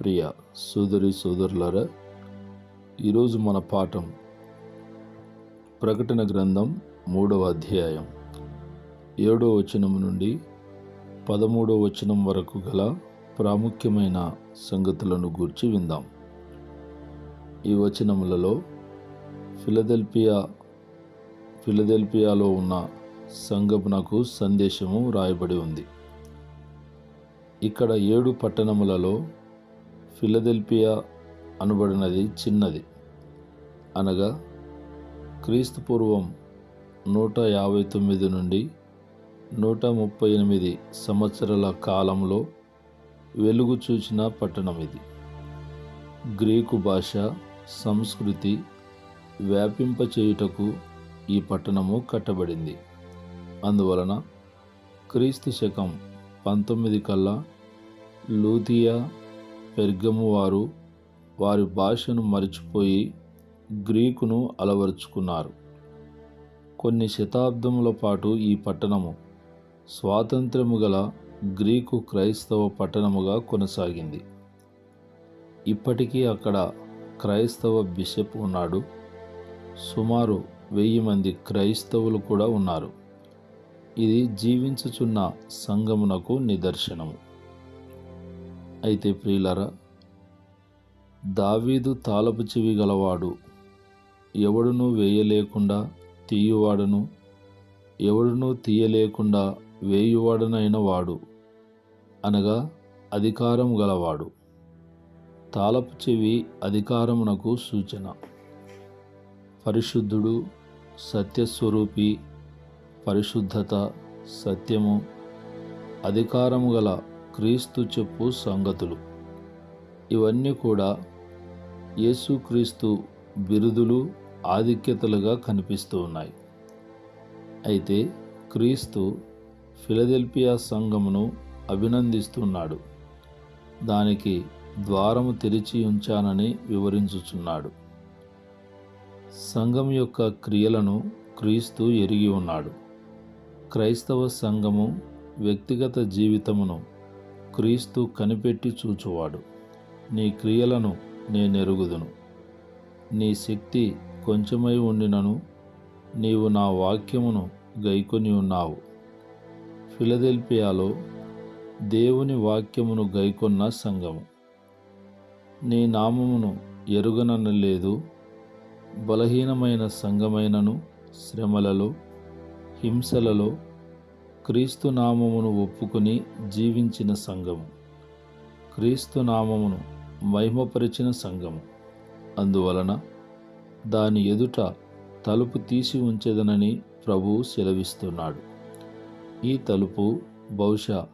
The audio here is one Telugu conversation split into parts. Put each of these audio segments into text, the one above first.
ప్రియ సోదరి సోదరులారా ఈరోజు మన పాఠం ప్రకటన గ్రంథం మూడవ అధ్యాయం. ఏడో వచనం నుండి పదమూడో వచనం వరకు గల ప్రాముఖ్యమైన సంగతులను గూర్చి విందాం. ఈ వచనములలో ఫిలదెల్పియా ఫిలదెల్పియాలో ఉన్న సంగమునకు సందేశము రాయబడి ఉంది. ఇక్కడ ఏడు పట్టణములలో ఫిలదెల్పియా అనబడినది చిన్నది. అనగా క్రీస్తు పూర్వం నూట యాభై తొమ్మిది నుండి నూట ముప్పై ఎనిమిది సంవత్సరాల కాలంలో వెలుగు చూచిన పట్టణం ఇది. గ్రీకు భాష సంస్కృతి వ్యాపింపచేయుటకు ఈ పట్టణము కట్టబడింది. అందువలన క్రీస్తు శకం పంతొమ్మిది కల్లా లూథియా పెర్గము వారు. వారి భాషను మరిచిపోయి గ్రీకును అలవరుచుకున్నారు. కొన్ని శతాబ్దముల పాటు ఈ పట్టణము స్వాతంత్రము గల గ్రీకు క్రైస్తవ పట్టణముగా కొనసాగింది. ఇప్పటికీ అక్కడ క్రైస్తవ బిషప్ ఉన్నాడు. సుమారు వెయ్యి మంది క్రైస్తవులు కూడా ఉన్నారు. ఇది జీవించుచున్న సంగమునకు నిదర్శనము. అయితే ప్రియులరా దావీదు తాళపు చెవి గలవాడు ఎవడును వేయలేకుండా తీయువాడను ఎవడును తీయలేకుండా వేయువాడనైన వాడు అనగా అధికారం గలవాడు. తాళపు చెవి అధికారమునకు సూచన. పరిశుద్ధుడు సత్యస్వరూపి పరిశుద్ధత సత్యము అధికారము గల క్రీస్తు చెప్పు సంగతులు. ఇవన్నీ కూడా యేసుక్రీస్తు బిరుదులు ఆధిక్యతలుగా కనిపిస్తూ ఉన్నాయి. అయితే క్రీస్తు ఫిలదెల్పియా సంఘమును అభినందిస్తున్నాడు. దానికి ద్వారము తెరిచి ఉంచానని వివరించుచున్నాడు. సంఘం యొక్క క్రియలను క్రీస్తు ఎరిగి ఉన్నాడు. క్రైస్తవ సంఘము వ్యక్తిగత జీవితమును క్రీస్తు కనిపెట్టి చూచువాడు. నీ క్రియలను నేనెరుగుదును. నీ శక్తి కొంచెమై ఉండినను నీవు నా వాక్యమును గైకొని ఉన్నావు. ఫిలదెల్పియాలో దేవుని వాక్యమును గైకొన్న సంఘము. నీ నామమును ఎరుగననలేదు బలహీనమైన సంఘమైనను శ్రమలలో హింసలలో క్రీస్తు నామమును ఒప్పుకొని జీవించిన సంఘము. క్రీస్తు నామమును మహిమపరిచిన సంఘము. అందువలన దాని ఎదుట తలుపు తీసి ఉంచెదనని ప్రభువు సెలవిస్తున్నాడు. ఈ తలుపు బహుశా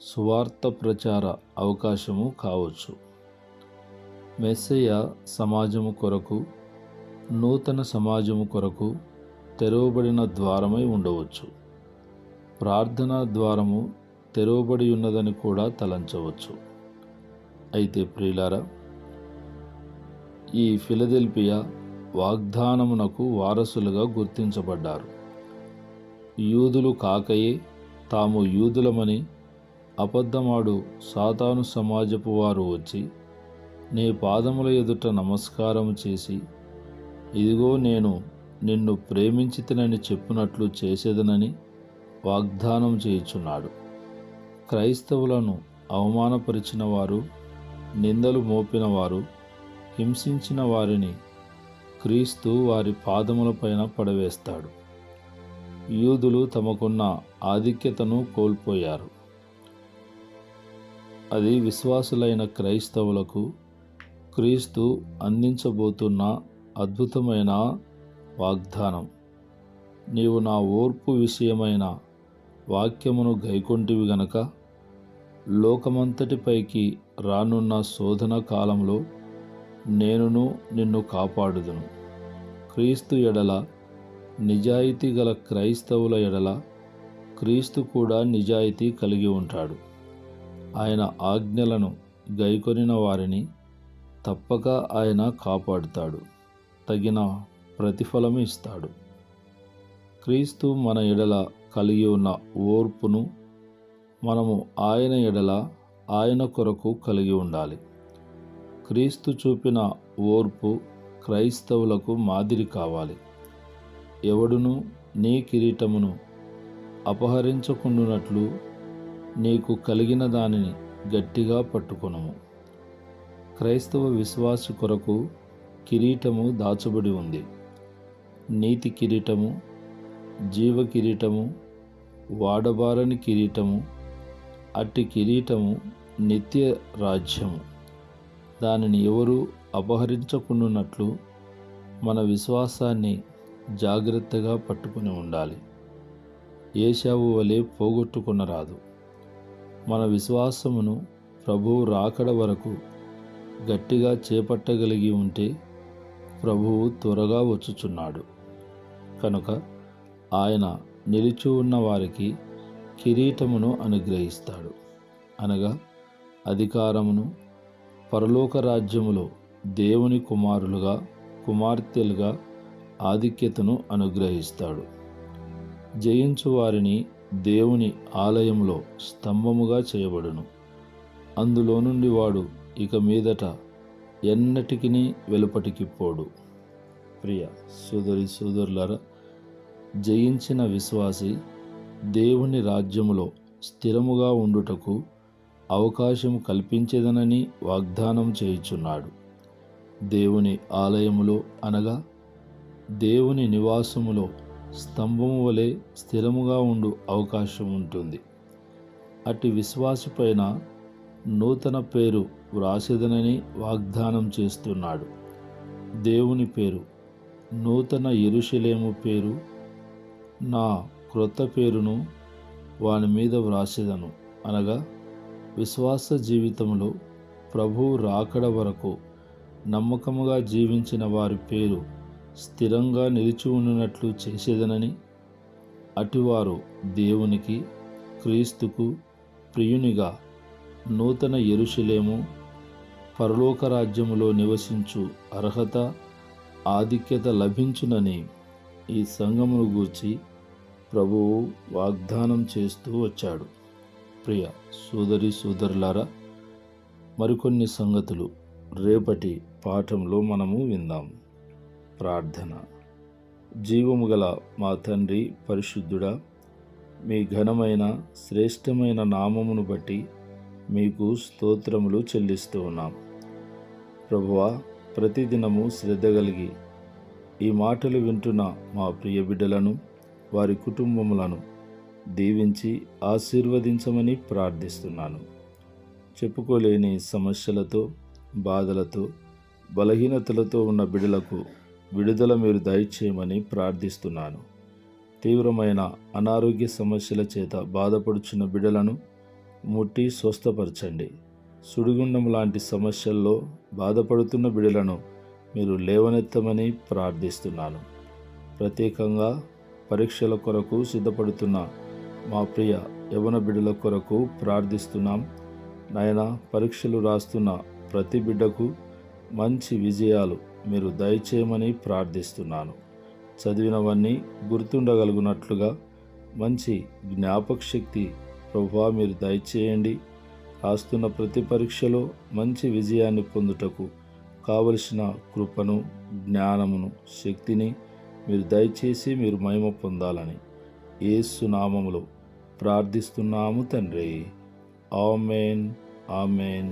సువార్త ప్రచార అవకాశము కావచ్చు. మెస్సయ్య సమాజము కొరకు నూతన సమాజము కొరకు తెరవబడిన ద్వారమై ఉండవచ్చు. ప్రార్థనా ద్వారము తెరవబడి ఉన్నదని కూడా తలంచవచ్చు. అయితే ప్రియులారా ఈ ఫిలదెల్పియా వాగ్దానమునకు వారసులుగా గుర్తించబడ్డారు. యూదులు కాకయే తాము యూదులమని అబద్ధమాడు సాతాను సమాజపు వారు వచ్చి నీ పాదముల ఎదుట నమస్కారం చేసి ఇదిగో నేను నిన్ను ప్రేమించితినని చెప్పునట్లు చేసేదనని వాగ్దానం చేయుచున్నాడు. క్రైస్తవులను అవమానపరిచిన వారు నిందలు మోపిన వారు హింసించిన వారిని క్రీస్తు వారి పాదములపైన పడవేస్తాడు. యూదులు తమకున్న ఆధిక్యతను కోల్పోయారు. అది విశ్వాసులైన క్రైస్తవులకు క్రీస్తు అందించబోతున్న అద్భుతమైన వాగ్దానం. నీవు నా ఓర్పు విషయమైన వాక్యమును గైకొంటివి గనక లోకమంతటిపైకి రానున్న శోధన కాలంలో నేనును నిన్ను కాపాడుదును. క్రీస్తు ఎడల నిజాయితీ గల క్రైస్తవుల ఎడల క్రీస్తు కూడా నిజాయితీ కలిగి ఉంటాడు. ఆయన ఆజ్ఞలను గైకొనిన వారిని తప్పక ఆయన కాపాడుతాడు. తగిన ప్రతిఫలం ఇస్తాడు. క్రీస్తు మన ఎడల కలిగి ఉన్న ఓర్పును మనము ఆయన ఎడల ఆయన కొరకు కలిగి ఉండాలి. క్రీస్తు చూపిన ఓర్పు క్రైస్తవులకు మాదిరి కావాలి. ఎవడును నీ కిరీటమును అపహరించకుండునట్లు నీకు కలిగిన దానిని గట్టిగా పట్టుకొనుము. క్రైస్తవ విశ్వాసు కొరకు కిరీటము దాచబడి ఉంది. నీతి కిరీటము జీవ కిరీటము వాడబారని కిరీటము అట్టి కిరీటము నిత్య రాజ్యము. దానిని ఎవరు అపహరించకుండానట్లు మన విశ్వాసాన్ని జాగ్రత్తగా పట్టుకుని ఉండాలి. ఏషావు వలె పోగొట్టుకునరాదు. మన విశ్వాసమును ప్రభువు రాకడ వరకు గట్టిగా చేపట్టగలిగి ఉంటే ప్రభువు త్వరగా వచ్చుచున్నాడు. కనుక ఆయన నిలిచి ఉన్న వారికి కిరీటమును అనుగ్రహిస్తాడు. అనగా అధికారమును పరలోక రాజ్యములో దేవుని కుమారులుగా కుమార్తెలుగా ఆధిక్యతను అనుగ్రహిస్తాడు. జయించు వారిని దేవుని ఆలయంలో స్తంభముగా చేయబడును. అందులో నుండి వాడు ఇక మీదట ఎన్నటికి వెలుపటికి పోడు. ప్రియ సోదరి సోదరులారా జయించిన విశ్వాసి దేవుని రాజ్యములో స్థిరముగా ఉండుటకు అవకాశం కల్పించేదనని వాగ్దానం చేయుచున్నాడు. దేవుని ఆలయములో అనగా దేవుని నివాసములో స్తంభము వలె స్థిరముగా ఉండు అవకాశం ఉంటుంది అట్టి విశ్వాసపైన నూతన పేరు వ్రాసేదనని వాగ్దానం చేస్తున్నాడు. దేవుని పేరు నూతన ఎరుషలేము పేరు నా క్రొత్త పేరును వాని మీద వ్రాసేదను. అనగా విశ్వాస జీవితంలో ప్రభు రాకడ వరకు నమ్మకముగా జీవించిన వారి పేరు స్థిరంగా నిలిచి ఉండినట్లు చేసేదనని అటివారు దేవునికి క్రీస్తుకు ప్రియునిగా నూతన ఎరుషలేము పరలోక రాజ్యములో నివసించు అర్హత ఆధిక్యత లభించునని ఈ సంఘమును గూర్చి ప్రభువు వాగ్దానం చేస్తూ వచ్చాడు. ప్రియ సోదరి సోదరులారా మరికొన్ని సంగతులు రేపటి పాఠంలో మనము విందాం. ప్రార్థన. జీవము గల మా తండ్రి పరిశుద్ధుడా మీ ఘనమైన శ్రేష్టమైన నామమును బట్టి మీకు స్తోత్రములు చెల్లిస్తూ ఉన్నాం. ప్రభువా ప్రతిదినము శ్రద్ధ కలిగి ఈ మాటలు వింటున్న మా ప్రియ బిడ్డలను వారి కుటుంబములను దీవించి ఆశీర్వదించమని ప్రార్థిస్తున్నాను. చెప్పుకోలేని సమస్యలతో బాధలతో బలహీనతలతో ఉన్న బిడలకు విడుదల మీరు దయచేయమని ప్రార్థిస్తున్నాను. తీవ్రమైన అనారోగ్య సమస్యల చేత బాధపడుచున్న బిడలను ముట్టి స్వస్థపరచండి. సుడిగుండం లాంటి సమస్యల్లో బాధపడుతున్న బిడలను మీరు లేవనెత్తమని ప్రార్థిస్తున్నాను. ప్రత్యేకంగా పరీక్షల కొరకు సిద్ధపడుతున్న. మా ప్రియ యవన బిడ్డల కొరకు ప్రార్థిస్తున్నాం. నాయన పరీక్షలు రాస్తున్న ప్రతి బిడ్డకు మంచి విజయాలు మీరు దయచేయమని ప్రార్థిస్తున్నాను. చదివినవన్నీ గుర్తుండగలుగునట్లుగా మంచి జ్ఞాపక శక్తి ప్రభా మీరు దయచేయండి. రాస్తున్న ప్రతి పరీక్షలో మంచి విజయాన్ని పొందుటకు కావలసిన కృపను జ్ఞానమును శక్తిని మీరు దయచేసి మీరు మహిమ పొందాలని ఏసు నామములో ప్రార్థిస్తున్నాము తండ్రి. Amen amen.